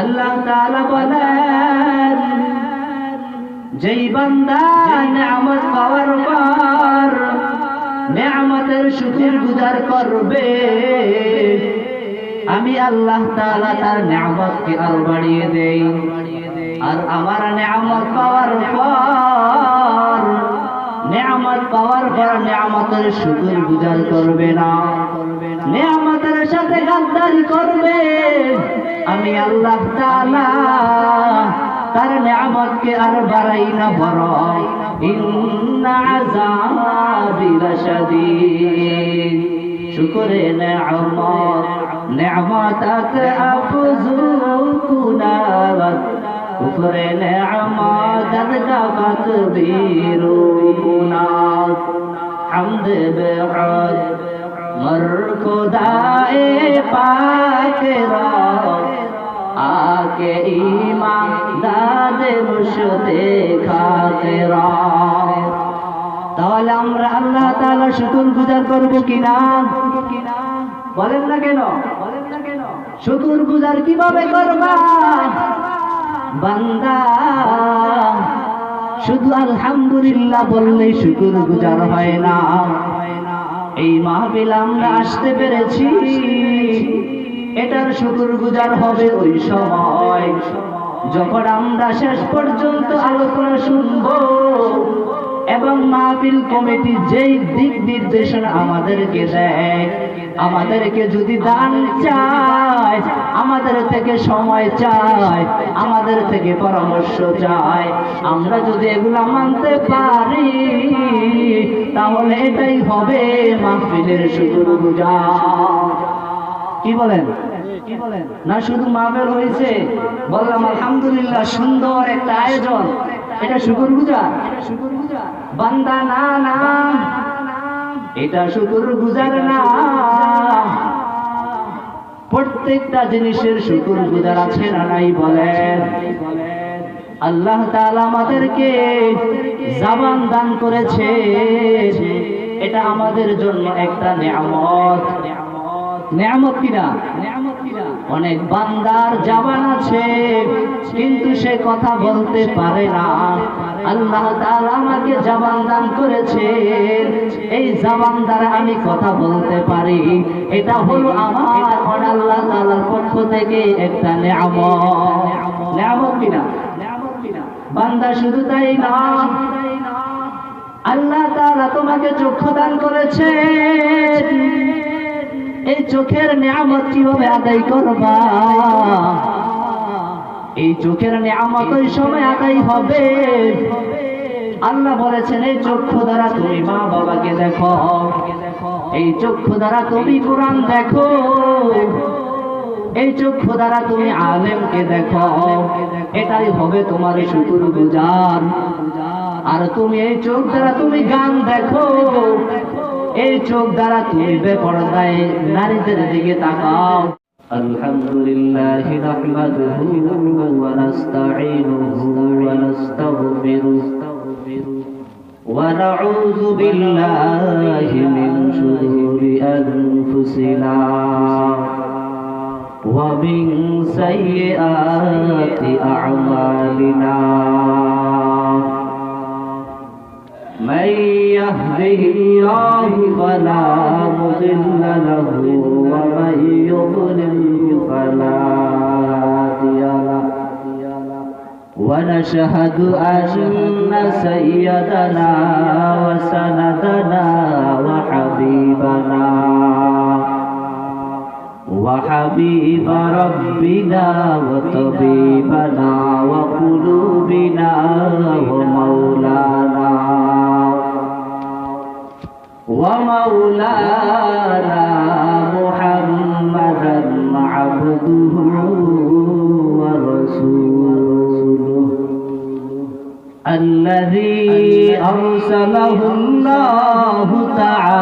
আল্লাহ তাআলা বলেন, যেই বান্দা নিয়ামত পাওয়ার পর নিয়ামতের শুকর গুজার করবে, আমি আল্লাহ তাআলা তার নিয়ামতকে আরও বাড়িয়ে দেই। আর আমার নিয়ামত পাওয়ার পর, নিয়ামত পাওয়ার পর নিয়ামতের শুকর গুজার করবে না। নিয়ামতের সাথে গাদ্দারি করবে আমি আল্লাহ তাআলা তার নিয়ামতকে আর বাড়াই না বরং ইন্না আযাবি লাশাদীদ শুকরে নিয়ামত নিয়ামতক আফজুকুনা কুফরে নিয়ামত দফত বীরুকুনা حمد بعد مر আগে ইমাম তাহলে আমরা আল্লাহ তাআলা শুকুর গুজার কিনা বলেন না কেন বলেন না কেন শুকুর গুজার কীভাবে করবা বান্দা শুধু আলহামদুলিল্লাহ বললে শুকুর গুজার হয় না এই মাহফিল আমরা আসতে পেরেছি। এটার শুকুর গুজার হবে ওই সময়। যখন আমরা শেষ পর্যন্ত আলোচনা শুনব এবং মাহফিল কমিটি যেই দিক নির্দেশনা আমাদেরকে দেয়, আমাদেরকে যদি দান চায়, আমাদের থেকে সময় চায়, আমাদের থেকে পরামর্শ চায়, আমরা যদি এগুলা মানতে পারি তাহলে এটাই হবে মাহফিলের শুকুর গুজার কি বলেন? না, শুধু মাহফিল হয়েছে। বললাম, আলহামদুলিল্লাহ, সুন্দর একটা আয়োজন। এটা শুকুর গুজার বান্দা, না না। এটা শুকুর গুজার না। প্রত্যেকটা জিনিসের শুকুর গুজার আছে না নাই বলেন? আল্লাহ তাআলা আমাদেরকে জাবান দান করেছে এটা আমাদের জন্য একটা নিয়ামত। নিয়ামত কিনা? অনেক বান্দার জাবান আছে, কিন্তু সে কথা বলতে পারে না। আল্লাহ তাআলা আমাকে জবান দান করেছে। এই জবান দ্বারা আমি কথা বলতে পারি। এটা হলো আমার আল্লাহ তাআলার পক্ষ থেকে একটা নিয়ামত। নিয়ামত কিনা? বান্দা শুধু তাই না। আল্লাহ তাআলা তোমাকে চক্ষু দান করেছে। এই চোখের নিয়ামত কীভাবে আদায় করবা? এই চোখের নিয়ামত ওই সময় আদায় হবে। আল্লাহ বলেছেন, এই চক্ষু দ্বারা তুমি মা বাবাকে দেখো। এই চক্ষু দ্বারা তুমি কোরআন দেখো। এই চক্ষু দ্বারা তুমি আলেমকে দেখো এটাই হবে তোমার শুকুর গুজার আর তুমি এই চোখ দ্বারা তুমি গান দেখো এই চোখ দ্বারা তুমি বেপরদায় নারীদের দিকে তাকাও الحمد لله نحمده ونستعينه ونستغفره ونعوذ بالله من شرور أنفسنا ومن سيئات أعمالنا. من يهده الله فلا مضل له ومن يضلل فلا هادي له. ونشهد أن سيدنا وسندنا وحبيبنا. وحبيب ربنا وطبيبنا وقلوبنا ومولانا ومولانا محمدا عبده ورسوله الذي أرسله الله تعالى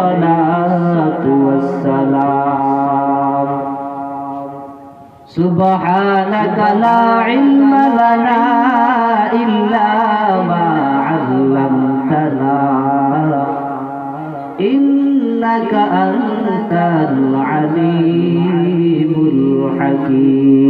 الصلاة والسلام. سبحانك لا علم لنا إلا ما علمتنا. إنك أنت العليم الحكيم.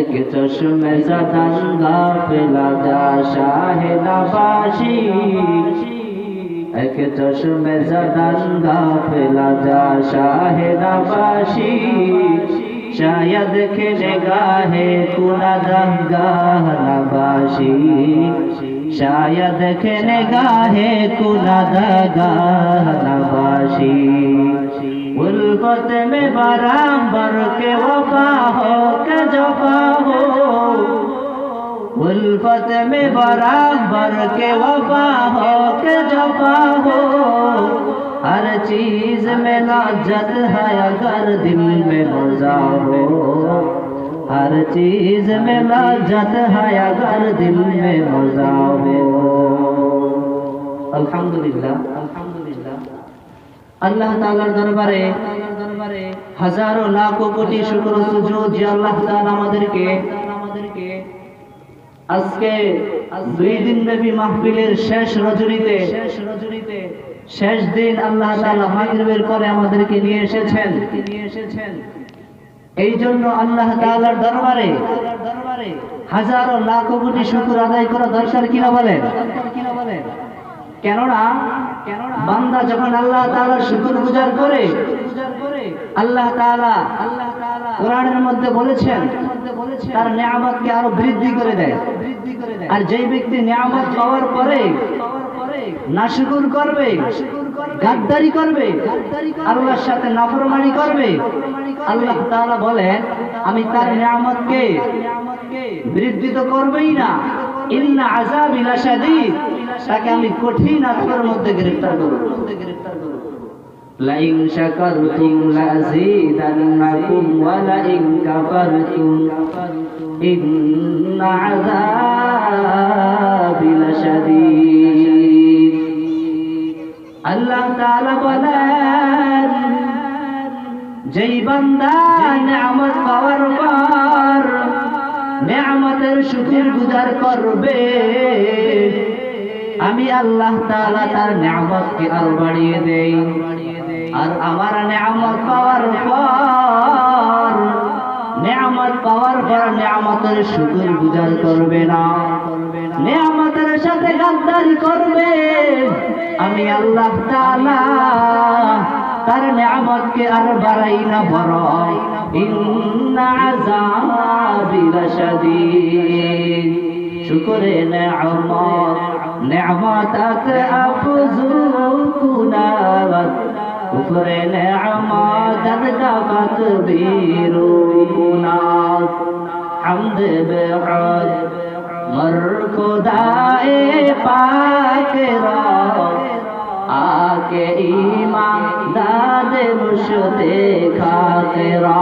এক চশমে সদান গাফিলা যা শাহে নবাসি এক চশমে সদান গাফিলা যা শাহে নবাসি शायद के निगाह कुना दंगाह नबाशी शायद के निगाह कुना दंगाह नबाशी उल्फत में बराबर उल्फत में बराबर के वफा हो के जफा हो हर चीज में लाजत है अगर दिल में मजा हो हर चीज में लाजत है अगर दिल में मजा हो अल्हम्दुलिल्लाह अल्हम्दुलिल्लाह আল্লাহ তাআলার দরবারে দরবারে হাজারো লাখো কোটি শুকর সুজুদ যে আল্লাহ তাআলা আমাদেরকে আমাদেরকে আজকে দুই দিন ব্যাপী মাহফিলের শেষ রজনীতে শেষ রজনীতে শেষ দিন আল্লাহ তাআলা মাগরিবের পরে আমাদেরকে নিয়ে এসেছেন। নিয়ে এসেছেন এই জন্য আল্লাহ তাআলার দরবারে দরবারে হাজারো লাখো কোটি শুকর আদায় করা দরকার কিনা বলেন? কিনা বলেন কেননা কেননা বান্দা যখন আল্লাহ তাআলা শুকর গুজার করে আল্লাহ তাআলা কোরআনের মধ্যে বলেছেন, তার নিয়ামতকে আরও বৃদ্ধি করে দেয়। আর যেই ব্যক্তি নিয়ামত পাওয়ার পরে নাশুকুর করবে, গাদ্দারি করবে, আল্লাহর সাথে নাফরমানি করবে, আল্লাহ তাআলা বলেন, আমি তার নিয়ামতকে বৃদ্ধি তো করবেই না। ইন্না আযাবি লাশাদীদ তাকে আমি কঠিন আত্মার মধ্যে গ্রেফতার করব। লাইন শাকারতুম লাযীদান্নাকুম ওয়া লাইন কাফারতুম ইন্না আযাবি আল্লাহ তাআলা বলেন, যেই বান্দা নিয়ামত পাওয়ার পর নিয়ামতের শুকর গুজার করবে, আমি আল্লাহ তাআলা তার নিয়ামতকে আরও বাড়িয়ে দেই। আর আমার নিয়ামত পাওয়ার পর, নিয়ামত পাওয়ার পর নিয়ামতের শুকর গুজার করবে না। নিয়ামতের সাথে গাদ্দারি করবে। আমি আল্লাহ তাআলা তার নিয়ামতকে আর বাড়াই না বড়। ইন্না আযাবি লাশাদীদ। শুকরে নিয়ামত নিয়ামতক আফজুকুনা উপরে আমাদের গাফাত বীরুনা হামদ বেহাদ মর খোদায়ে পাক রা আকে ইমান দাদ মুশতে খাতে রা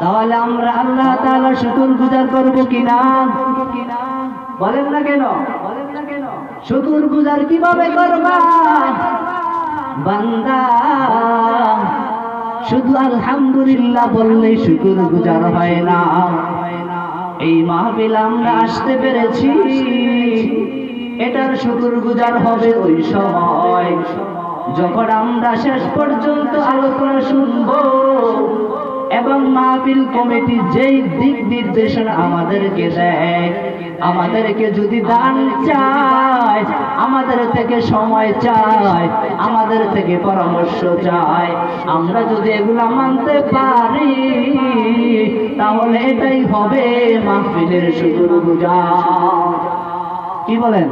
তাহলে আমরা আল্লাহ তাআলা শুকর গুজার করব কিনা? বলেন না কেন? বলেন না কেন? শুকর গুজার কীভাবে করবা? শুধু আলহামদুলিল্লাহ বললে শুকুর গুজার হয় না। এই মাহফিল আমরা আসতে পেরেছি, এটার শুকুর গুজার হবে ওই সময়। যখন আমরা শেষ পর্যন্ত আলোচনা শুনব এবং মাহফিল কমিটি যেই দিক নির্দেশনা আমাদেরকে দেয় আমাদেরকে যদি দান চায়, আমাদের থেকে সময় চায়, আমাদের থেকে পরামর্শ চায়, আমরা যদি এগুলা মানতে পারি, তাহলে এটাই হবে মাহফিলের শুকুর গুজার কি বলেন?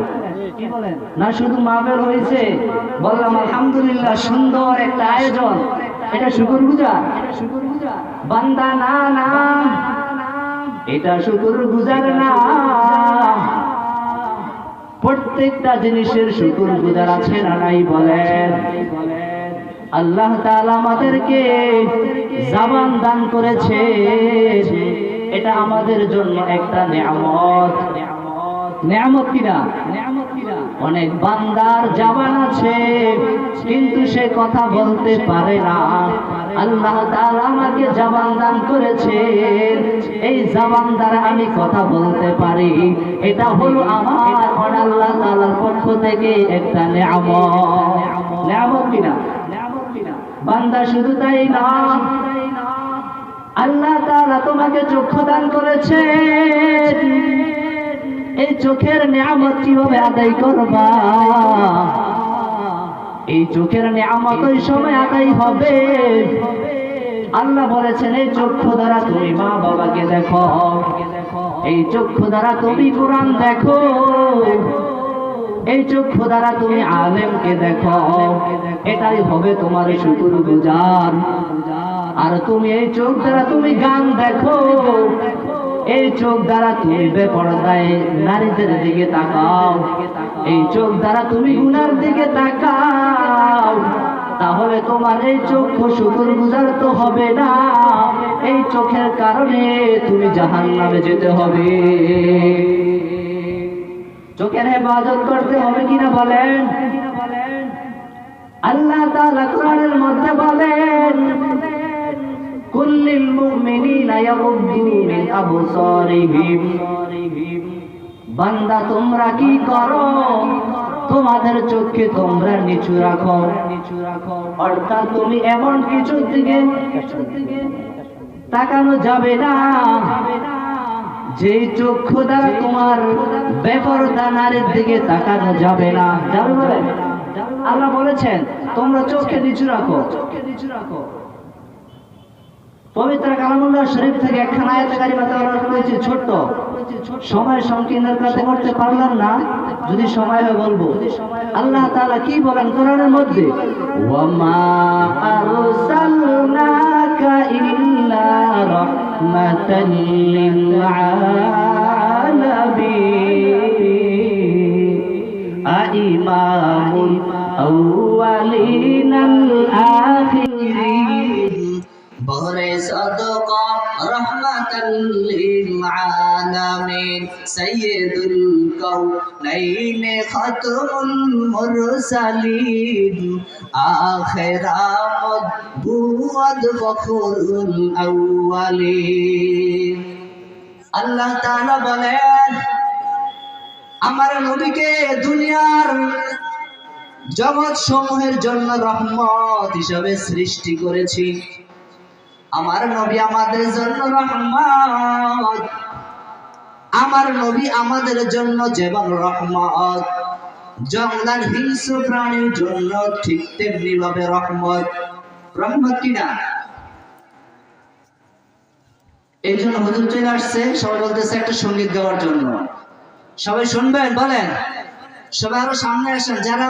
না, শুধু মাহফিল হয়েছে? বললাম, আলহামদুলিল্লাহ, সুন্দর একটা আয়োজন। এটা শুকুর গুজার? বান্দা না না। এটা শুকুর গুজার না। প্রত্যেকটা জিনিসের শুকুর গুজার আছে না নাই বলেন? আল্লাহ তাআলা আমাদেরকে জাবান দান করেছে। এটা আমাদের জন্য একটা নিয়ামত। নিয়ামত কিনা? অনেক বান্দার জাবান আছে। কিন্তু সে কথা বলতে পারে না। আল্লাহ তাআলা আমাকে জবান দান করেছে। এই জবান দ্বারা আমি কথা বলতে পারি। এটা হলো আমার আল্লাহ তাআলার পক্ষ থেকে একটা নিয়ামত। নিয়ামত কিনা? বান্দা শুধু তাই না। আল্লাহ তাআলা তোমাকে চক্ষু দান করেছে। এই চোখের নিয়ামত কীভাবে আদায় করবা? এই চোখের নিয়ামত ওই সময় আদায় হবে। আল্লাহ বলেছেন, এই চক্ষু দ্বারা তুমি মা বাবাকে দেখো। এই চক্ষু দ্বারা তুমি কোরআন দেখো। এই চক্ষু দ্বারা তুমি আলেমকে দেখো। এটাই হবে তোমার শুকুর গুজার আর তুমি এই চোখ দ্বারা তুমি গান দেখো। এই চোখ দ্বারা তুমি বেপরদায় নারীদের দিকে তাকাও। এই চোখ দ্বারা তুমি গুনার দিকে তাকাও। তাহলে তোমার এই চক্ষু শুকুর গুজার তো হবে না। এই চোখের কারণে তুমি জাহান নামে যেতে হবে। চোখের হেফাজত করতে হবে কিনা বলেন? আল্লাহ তাআলা কোরআনের মধ্যে বলেন বান্দা, তোমরা কি করো? তোমাদের চোখকে তোমরা নিচু রাখো। অর্থাৎ তুমি এমন কিছুর দিকে তাকানো যাবে না। যে চক্ষু দ্বারা তোমার বেপরদা নারীর দিকে তাকানো যাবে না। আল্লাহ বলেছেন, তোমরা চোখকে নিচু রাখো চোখকে নিচু রাখো। পবিত্র কালামুল্লাহ শরীফ থেকে একখানা আয়াত কারিমা তেলাওয়াত করেছি ছোট্ট। সময় সংকীর্ণের কাছে করতে পারলাম না, যদি সময় হয় বলব। আল্লাহ তাআলা কি বলেন কোরআনের মধ্যে? ওয়ামা আরসালনাকা ইল্লা রাহমাতাল লিল আলামিন। আইমামুল আউয়ালিনাল রহমাতাল লিল আলামিন সাইয়্যিদুল কাউনাইন খাতমুল মুরসালিন আখিরামত বুয়াদ ফখরুল আউয়ালিন আল্লাহ তাআলা বলেন আমার নবীকে দুনিয়ার জগৎ সমূহের জন্য রহমত হিসাবে সৃষ্টি করেছি। আমার নবী আমাদের জন্য রহমত। আমার নবী আমাদের জন্য যেমন রহমত, জঙ্গলার হিংস্র প্রাণীর জন্য ঠিক তেমনি ভাবে রহমত। রহমত কিনা এই জন্য হুজুর চলে আসছে, সবাই বলতেছে একটা সংগীত গাওয়ার জন্য। সবাই শুনবেন, বলেন। সবাই আরও সামনে আসেন, যারা